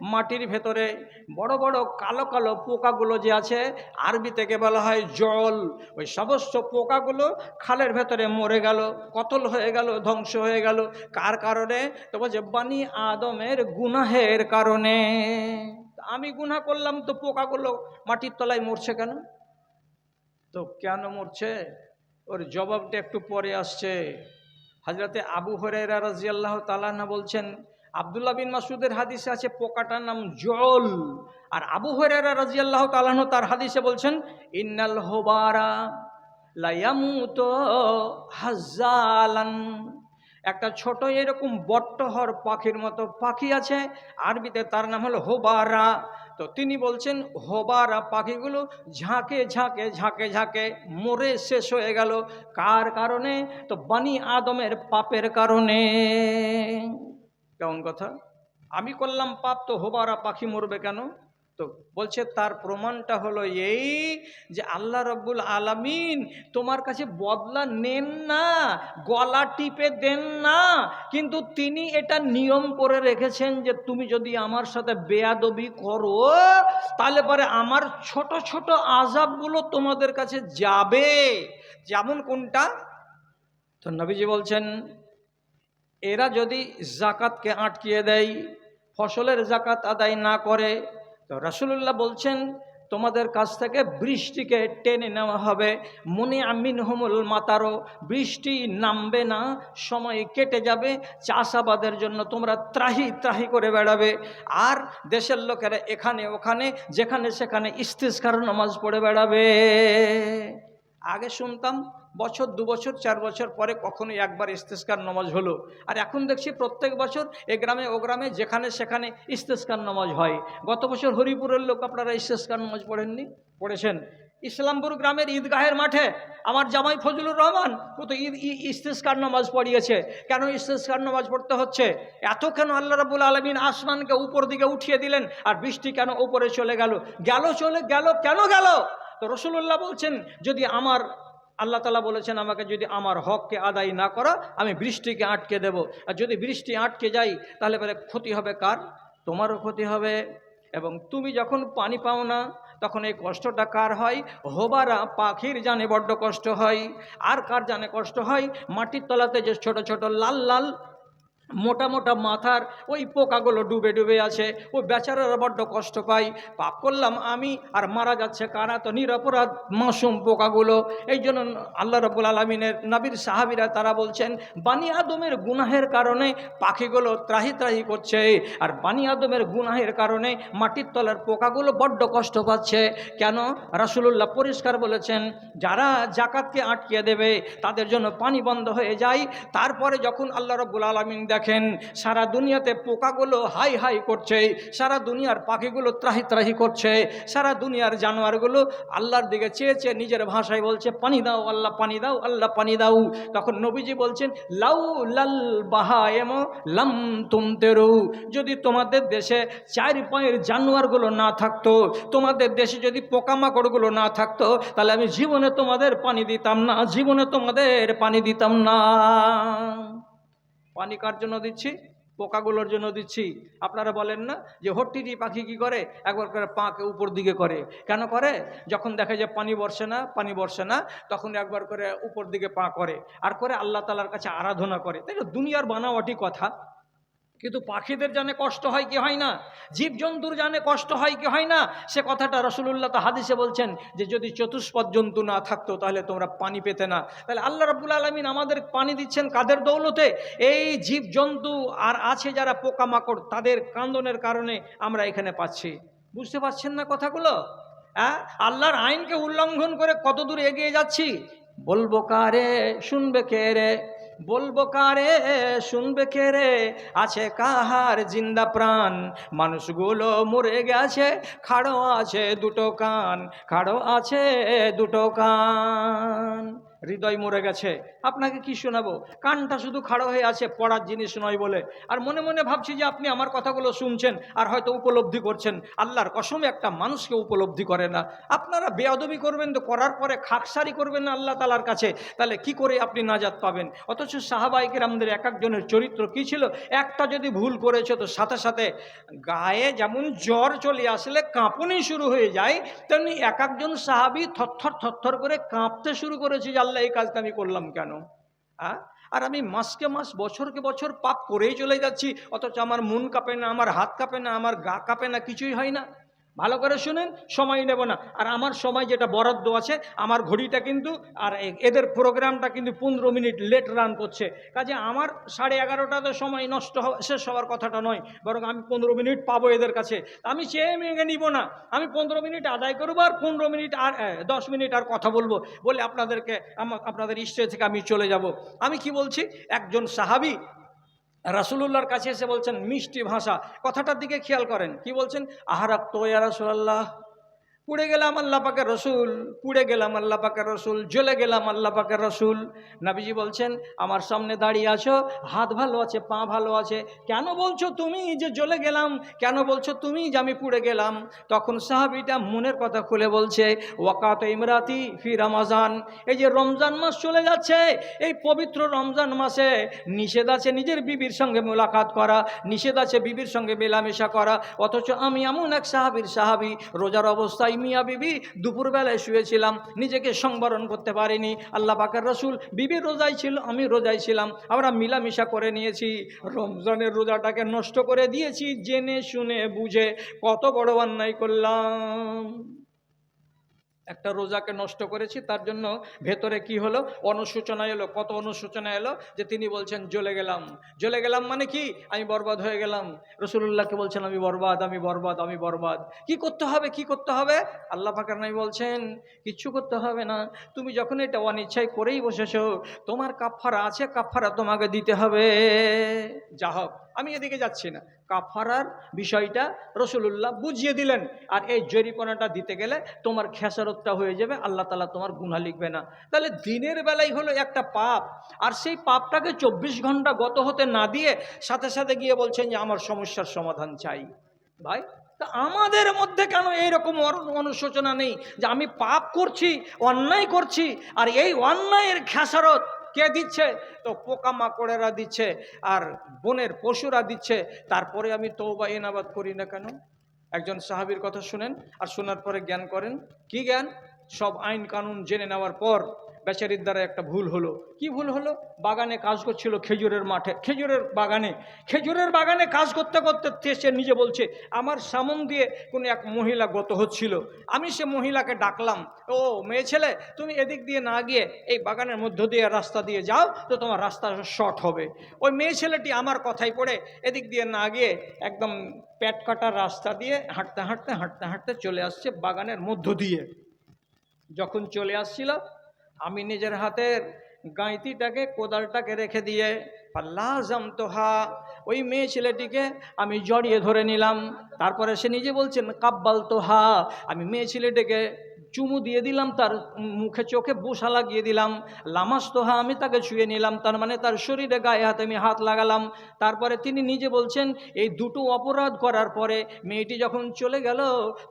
মাটির ভেতরে বড় বড় কালো কালো পোকাগুলো যে আছে, আরবি থেকে বলা হয় জল, ওই সমস্ত পোকাগুলো খালের ভেতরে মরে গেল, কতল হয়ে গেল, ধ্বংস হয়ে গেল। কার কারণে? তো বলছে, বানি আদমের গুনাহের কারণে। আমি গুনাহ করলাম, তো পোকাগুলো মাটির তলায় মরছে কেন? তো কেন মরছে? ওর জবাবটা একটু পরে আসছে। হাজরতে আবু হরেরা রাজিয়াল্লাহ তালানা বলছেন আবদুল্লাহ বিন মাসুদের হাদিসে আছে, পোকাটার নাম জল। আর আবু হরেরা রাজিয়াল্লাহ তালাহ তার হাদিসে বলছেন, ইন্নাল হোবারা লায়ামুত হাজালান একটা ছোট এরকম বট্টহর পাখির মতো পাখি আছে, আরবিতে তার নাম হলো হোবারা। তো তিনি বলছেন, হোবারা পাখিগুলো ঝাঁকে ঝাঁকে ঝাঁকে ঝাঁকে মরে শেষ হয়ে গেল। কার কারণে? তো বানি আদমের পাপের কারণে। কেমন কথা? আমি করলাম পাপ, তো হোবারা পাখি মরবে কেন? তো বলছে, তার প্রমাণটা হলো এই যে আল্লাহ রব্বুল আলামিন তোমার কাছে বদলা নেন না, গলা টিপে দেন না, কিন্তু তিনি এটা নিয়ম করে রেখেছেন যে তুমি যদি আমার সাথে বেয়াদবি করো, তাহলে পরে আমার ছোট ছোট আজাবগুলো তোমাদের কাছে যাবে। যেমন কোনটা? তো নবীজি বলছেন এরা যদি জাকাতকে আটকিয়ে দেয়, ফসলের জাকাত আদায় না করে, তো রাসুলুল্লাহ বলছেন, তোমাদের কাছ থেকে বৃষ্টিকে টেনে নেওয়া হবে। মনে আমিন হুমুল মাতারো, বৃষ্টি নামবে না, সময় কেটে যাবে, চাষাবাদের জন্য তোমরা ত্রাহি ত্রাহি করে বেড়াবে। আর দেশের লোকেরা এখানে ওখানে, যেখানে সেখানে ইস্তিস্কার নামাজ পড়ে বেড়াবে। আগে শুনতাম, বছর, দু বছর, চার বছর পরে কখনো একবার ইস্তেস্কার নমাজ হলো। আর এখন দেখছি প্রত্যেক বছর এ গ্রামে, ও গ্রামে, যেখানে, সেখানে ইস্তেস্কার নমাজ হয়। গত বছর হরিপুরের লোক আপনারা ইস্তেস্কার নমাজ পড়েননি? পড়েছেন। ইসলামপুর গ্রামের ঈদগাহের মাঠে আমার জামাই ফজলুর রহমান ও তো ঈদ ইস্তেস্কার নামাজ পড়িয়েছে। কেন ইস্তেস্কার নামাজ পড়তে হচ্ছে? এত কেন আল্লাহ রাবুল আলমিন আসমানকে উপর দিকে উঠিয়ে দিলেন? আর বৃষ্টি কেন উপরে চলে গেল? গেল চলে গেল, কেন গেল? তো রসুল্লাহ বলছেন, যদি আমার, আল্লাহ তালা বলেছেন আমাকে যদি আমার হককে আদায় না করা, আমি বৃষ্টিকে আটকে দেব। আর যদি বৃষ্টি আটকে যাই তাহলে পরে ক্ষতি হবে কার? তোমারও ক্ষতি হবে। এবং তুমি যখন পানি পাও না, তখন এই কষ্টটা কার হয়? হোবারা পাখির জানে বড্ড কষ্ট হয়। আর কার জানে কষ্ট হয়? মাটির তলাতে যে ছোট ছোট লাল লাল মোটা মোটা মাথার ওই পোকাগুলো ডুবে ডুবে আছে, ও বেচারারা বড্ড কষ্ট পায়। পাপ করলাম আমি, আর মারা যাচ্ছে কারা? তো নিরপরাধ মাসুম পোকাগুলো। এই জন্য আল্লাহ রব্বুল আলমিনের নবীর সাহাবিরা তারা বলছেন, বানি আদমের গুনাহের কারণে পাখিগুলো ত্রাহি ত্রাহি করছে, আর বানি আদমের গুনাহের কারণে মাটির তলার পোকাগুলো বড্ড কষ্ট পাচ্ছে। কেন? রাসুলুল্লাহ পরিষ্কার বলেছেন, যারা জাকাতকে আটকিয়ে দেবে, তাদের জন্য পানি বন্ধ হয়ে যায়। তারপরে যখন আল্লাহ রব্বুল আলমিন দেখেন, সারা দুনিয়াতে পোকাগুলো হাই হাই করছে, সারা দুনিয়ার পাখিগুলো ত্রাহি ত্রাহি করছে, সারা দুনিয়ার জানোয়ারগুলো আল্লাহর দিকে চেয়ে চেয়ে নিজের ভাষায় বলছে, পানি দাও আল্লাহ, পানি দাও আল্লাহ, পানি দাও। তখন নবীজি বলছেন, লাউ লাল বাহা এম লাম তুম তেরু। যদি তোমাদের দেশে চার পায়ের জানোয়ারগুলো না থাকতো, তোমাদের দেশে যদি পোকামাকড়গুলো না থাকতো, তাহলে আমি জীবনে তোমাদের পানি দিতাম না, জীবনে তোমাদের পানি দিতাম না। পানি কার জন্য দিচ্ছি? পোকাগুলোর জন্য দিচ্ছি। আপনারা বলেন না যে হট্টিটি পাখি কি করে? একবার করে পাঁকে উপর দিকে করে। কেন করে? যখন দেখে যে পানি বর্ষে না, পানি বর্ষে না, তখন একবার করে উপর দিকে পা করে। আর করে আল্লাহ তালার কাছে আরাধনা করে। তাই দুনিয়ার বানাওয়াটি কথা। কিন্তু পাখিদের জানে কষ্ট হয় কি হয় না? জীবজন্তুর জানে কষ্ট হয় কি হয় না? সে কথাটা রসুল্লাহ তো হাদিসে বলছেন যে যদি চতুষ্পদ জন্তু না থাকতো তাহলে তোমরা পানি পেতে না। তাহলে আল্লাহ রাবুল আলমিন আমাদের পানি দিচ্ছেন কাদের দৌলতে? এই জীবজন্তু আর আছে যারা পোকামাকড়, তাদের কান্দনের কারণে আমরা এখানে পাচ্ছি। বুঝতে পারছেন না কথাগুলো? হ্যাঁ আল্লাহর আইনকে উল্লঙ্ঘন করে কত দূর এগিয়ে যাচ্ছি? বলব কারে, শুনবে কে রে? বলব কারে, শুনবে কে রে আছে কাহার জিন্দা প্রাণ? মানুষগুলো মরে গেছে, খাড়ো আছে দুটো কান, খাড়ো আছে দুটো কান। হৃদয় মরে গেছে। আপনাকে কি শোনাবো? কানটা শুধু খাড়ো হয়ে আছে, পড়ার জিনিস নয় বলে। আর মনে মনে ভাবছি যে আপনি আমার কথাগুলো শুনছেন আর হয়তো উপলব্ধি করছেন। আল্লাহর কসমে, একটা মানুষকে উপলব্ধি করে না। আপনারা বেয়াদবি করবেন তো করার পরে খাকসারি করবেন না আল্লাহ তালার কাছে। তাহলে কি করে আপনি নাজাত পাবেন? অথচ সাহাবাইকের আমাদের এক একজনের চরিত্র কি ছিল? একটা যদি ভুল করেছে তো সাথে সাথে গায়ে যেমন জ্বর চলে আসলে কাঁপুনি শুরু হয়ে যায়, তেমনি এক একজন সাহাবি থরথর থরথর করে কাঁপতে শুরু করেছে যে আল্লাহ এই কাজটা আমি করলাম কেন? হ্যাঁ আর আমি মাসকে মাস, বছরকে বছর পাপ করেই চলে যাচ্ছি, অথচ আমার মন কাঁপে না, আমার হাত কাঁপে না, আমার গা কাঁপে না, কিছুই হয় না। ভালো করে শুনেন সময় নেব না। আর আমার সময় যেটা বরাদ্দ আছে, আমার ঘড়িটা কিন্তু, আর এদের প্রোগ্রামটা কিন্তু পনেরো মিনিট লেট রান করছে। কাজে আমার সাড়ে এগারোটাতে সময় নষ্ট শেষ হওয়ার কথাটা নয়, বরং আমি পনেরো মিনিট পাবো এদের কাছে। আমি চেয়ে মেঙে নিব না। আমি পনেরো মিনিট আদায় করব আর পনেরো মিনিট আর দশ মিনিট আর কথা বলব। বলে আপনাদেরকে আপনাদের ইষ্টে থেকে আমি চলে যাব। আমি কি বলছি? একজন সাহাবি রাসুলুল্লাহর কাছে এসে বলছেন, মিষ্টি ভাষা। কথাটার দিকে খেয়াল করেন। কি বলছেন? আহারাক তো ইয়া রাসুলাল্লাহ। পুড়ে গেলাম আল্লাহ পাকের রসুল, পুড়ে গেলাম আল্লাহ পাকের রসুল, জ্বলে গেলাম আল্লাহ পাকের রসুল। নাবিজি বলছেন, আমার সামনে দাঁড়িয়ে আছো, হাত ভালো আছে, পা ভালো আছে। কেন বলছো তুমি যে জ্বলে গেলাম? কেন বলছো তুমি যে আমি পুড়ে গেলাম? তখন সাহাবিটা মনের কথা খুলে বলছে, ওয়াকাত ইমরাতি ফি রমাজান। এই যে রমজান মাস চলে যাচ্ছে, এই পবিত্র রমজান মাসে নিষেধ আছে নিজের বিবির সঙ্গে মোলাকাত করা, নিষেধ আছে বিবির সঙ্গে মেলামেশা করা। অথচ আমি এমন এক সাহাবির সাহাবি, রোজার অবস্থায় মিয়া বিবি, দুপুরবেলায় শুয়েছিলাম, নিজেকে সংবরণ করতে পারিনি। আল্লাহ পাকের রসুল, বিবি রোজাই ছিল, আমি রোজাই ছিলাম। আমরা মিলামিশা করে নিয়েছি। রমজানের রোজাটাকে নষ্ট করে দিয়েছি, জেনে শুনে বুঝে কত বড় অন্যায় করলাম। একটা রোজাকে নষ্ট করেছি, তার জন্য ভেতরে কি হলো? অনুসূচনা এলো। কত অনুসূচনা এলো? যে তিনি বলছেন, জ্বলে গেলাম। জ্বলে গেলাম মানে কি? আমি বরবাদ হয়ে গেলাম। রসুল্লাহকে বলছেন, আমি বরবাদ আমি বরবাদ আমি বরবাদ। কি করতে হবে? কি করতে হবে? আল্লাহ ফাকার নাই বলছেন কিচ্ছু করতে হবে না। তুমি যখন এটা অনিচ্ছায় করেই বসেছো, তোমার কাফারা আছে কাফারা তোমাকে দিতে হবে। যা হোক। আমি এদিকে যাচ্ছি না। কাফারার বিষয়টা রসুল্লাহ বুঝিয়ে দিলেন। আর এই জরিপনাটা দিতে গেলে তোমার খেসারতটা হয়ে যাবে, আল্লাহ তালা তোমার গুণা লিখবে না। তাহলে দিনের বেলায় হলো একটা পাপ। আর সেই পাপটাকে চব্বিশ ঘণ্টা গত হতে না দিয়ে সাথে সাথে গিয়ে বলছেন যে, আমার সমস্যার সমাধান চাই। ভাই, তা আমাদের মধ্যে কেন এইরকম অনুশোচনা নেই? যে আমি পাপ করছি, অন্যায় করছি, আর এই অন্যায়ের খেসারত কে দিচ্ছে? তো পোকামাকড়েরা দিচ্ছে আর বনের পশুরা দিচ্ছে। তারপরে আমি তৌবা এনাবাদ করি না কেন? একজন সাহাবির কথা শুনেন আর শোনার পরে জ্ঞান করেন। কি জ্ঞান? সব আইন কানুন জেনে নেওয়ার পর বেচারির দ্বারা একটা ভুল হলো। কি ভুল হলো? বাগানে কাজ করছিল খেজুরের মাঠে। খেজুরের বাগানে। খেজুরের বাগানে কাজ করতে করতে সে নিজে বলছে, আমার সামন দিয়ে কোনো এক মহিলা গত হচ্ছিল। আমি সে মহিলাকে ডাকলাম, ও মেয়ে ছেলে, তুমি এদিক দিয়ে না গিয়ে এই বাগানের মধ্য দিয়ে রাস্তা দিয়ে যাও, তো তোমার রাস্তা শর্ট হবে। ওই মেয়ে ছেলেটি আমার কথাই পড়ে এদিক দিয়ে না গিয়ে একদম প্যাট কাটার রাস্তা দিয়ে হাঁটতে হাঁটতে হাঁটতে হাঁটতে চলে আসছে বাগানের মধ্য দিয়ে। যখন চলে আসছিল আমি নিজের হাতের গাঁইতিটাকে, কোদালটাকে রেখে দিয়ে পাল্লাজাম তোহা ওই মেয়ে ছেলেটিকে আমি জড়িয়ে ধরে নিলাম। তারপরে সে নিজে বলছেন কাব্বাল তোহা আমি মেয়ে ছেলেটিকে চুমু দিয়ে দিলাম, তার মুখে চোখে বোসা লাগিয়ে দিলাম লামাস তোহা আমি তাকে ছুঁয়ে নিলাম, তার মানে তার শরীরে গায়ে হাতে আমি হাত লাগালাম। তারপরে তিনি নিজে বলছেন, এই দুটো অপরাধ করার পরে মেয়েটি যখন চলে গেল,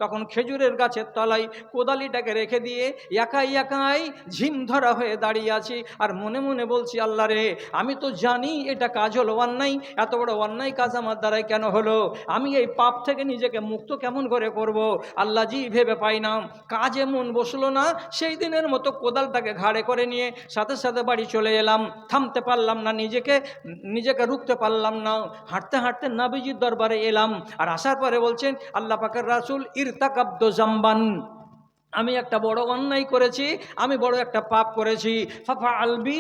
তখন খেজুরের গাছের তলায় কোদালিটাকে রেখে দিয়ে একাই একাই ঝিম ধরা হয়ে দাঁড়িয়ে আছি। আর মনে মনে বলছি, আল্লাহ রে, আমি তো জানি এটা কাজ হলো অন্যায়, এত বড় অন্যায় কাজ আমার দ্বারাই কেন হলো? আমি এই পাপ থেকে নিজেকে মুক্ত কেমন করে করব? আল্লাহ জি ভেবে পাই না। কাজে মন বসল না। সেই দিনের মতো কোদালটাকে ঘাড়ে করে নিয়ে সাথে সাথে বাড়ি চলে এলাম। থামতে পারলাম না নিজেকে নিজেকে রুখতে পারলাম না। হাঁটতে হাঁটতে নাবিজির দরবারে এলাম। আর আসার পরে বলছেন, আল্লাহ পাকের রাসুল, ইরতাকাব্দ জাম্বান। আমি একটা বড় অন্যায় করেছি, আমি বড় একটা পাপ করেছি। ফাফা আলবি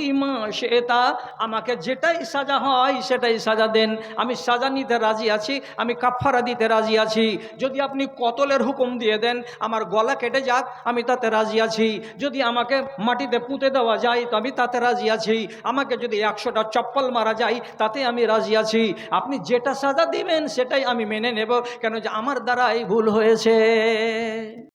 সেটা আমাকে যেটাই সাজা হয় সেটাই সাজা দেন। আমি সাজা নিতে রাজি আছি, আমি কাফারা দিতে রাজি আছি। যদি আপনি কতলের হুকুম দিয়ে দেন, আমার গলা কেটে যাক, আমি তাতে রাজি আছি। যদি আমাকে মাটিতে পুঁতে দেওয়া যায়, তো আমি তাতে রাজি আছি। আমাকে যদি একশোটা চপ্পল মারা যায়, তাতে আমি রাজি আছি। আপনি যেটা সাজা দিবেন, সেটাই আমি মেনে নেব, কেন যে আমার দ্বারাই ভুল হয়েছে।